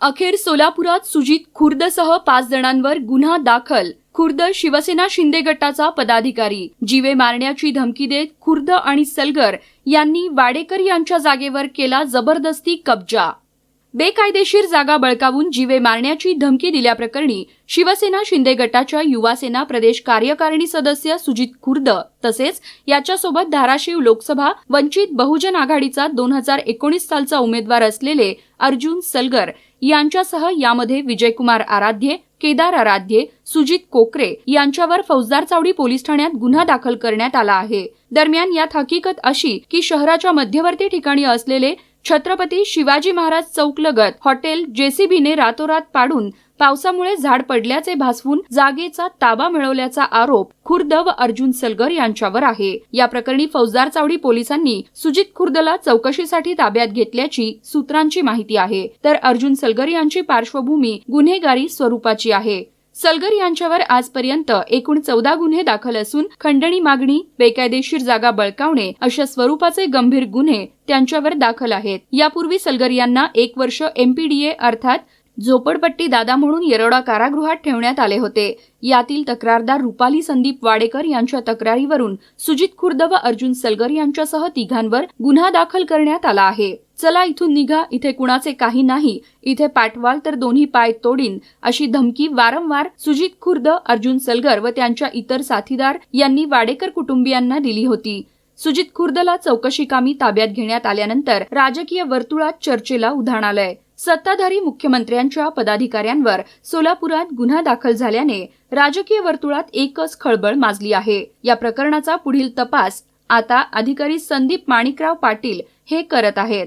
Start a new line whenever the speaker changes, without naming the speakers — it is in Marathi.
अखेर सोलापुरात सुजित खुर्दसह पाच जणांवर गुन्हा दाखल. खुर्द शिवसेना शिंदे गटाचा पदाधिकारी. जीवे मारण्याची धमकी देत खुर्द आणि सलगर यांनी वाडेकर यांच्या जागेवर केला जबरदस्ती कब्जा. बेकायदेशीर जागा बळकावून जीवे मारण्याची धमकी दिल्याप्रकरणी शिवसेना शिंदे गटाच्या युवासेना प्रदेश कार्यकारिणी सदस्य सुजित खुर्द तसेच याच्यासोबत धाराशिव लोकसभा वंचित बहुजन आघाडीचा दोन हजार एकोणीस सालचा उमेदवार असलेले अर्जुन सलगर यांच्यासह यामध्ये विजयकुमार आराध्ये केदार आराध्ये सुजित कोकरे यांच्यावर फौजदार चावडी पोलीस ठाण्यात गुन्हा दाखल करण्यात आला आहे. दरम्यान यात हकीकत अशी की शहराच्या मध्यवर्ती ठिकाणी असलेले छत्रपती शिवाजी महाराज चौकलगत हॉटेल जेसीबीने रातोरात पाडून पावसामुळे झाड पडल्याचे भासवून जागेचा ताबा मिळवल्याचा आरोप खुर्द व अर्जुन सलगर यांच्यावर आहे. या प्रकरणी फौजदार चावडी पोलिसांनी सुजित खुर्दला चौकशीसाठी ताब्यात घेतल्याची सूत्रांची माहिती आहे. तर अर्जुन सलगर यांची पार्श्वभूमी गुन्हेगारी स्वरूपाची आहे. सलगर यांच्यावर आजपर्यंत एकूण चौदा गुन्हे दाखल असून खंडणी मागणी बेकायदेशीर जागा बळकावणे अशा स्वरूपाचे गंभीर गुन्हे त्यांच्यावर दाखल आहेत. यापूर्वी सलगर यांना एक वर्ष एमपीडीए अर्थात झोपडपट्टी दादा म्हणून येरवडा कारागृहात ठेवण्यात आले होते. यातील तक्रारदार रुपाली संदीप वाडेकर यांच्या तक्रारीवरून सुजित खुर्द व अर्जुन सलगर यांच्यासह तिघांवर गुन्हा दाखल करण्यात आला आहे. चला इथून निघा इथे कुणाचे काही नाही इथे पाठवाल तर दोन्ही पाय तोडीन अशी धमकी वारंवार सुजित खुर्द अर्जुन सलगर व त्यांच्या इतर साथीदार यांनी वाडेकर कुटुंबियांना दिली होती. सुजित खुर्दला चौकशी कामी ताब्यात घेण्यात आल्यानंतर राजकीय वर्तुळात चर्चेला उधाण आलंय. सत्ताधारी मुख्यमंत्र्यांच्या पदाधिकाऱ्यांवर सोलापुरात गुन्हा दाखल झाल्याने राजकीय वर्तुळात एकच खळबळ माजली आहे. या प्रकरणाचा पुढील तपास आता अधिकारी संदीप माणिकराव पाटील हे करत आहेत.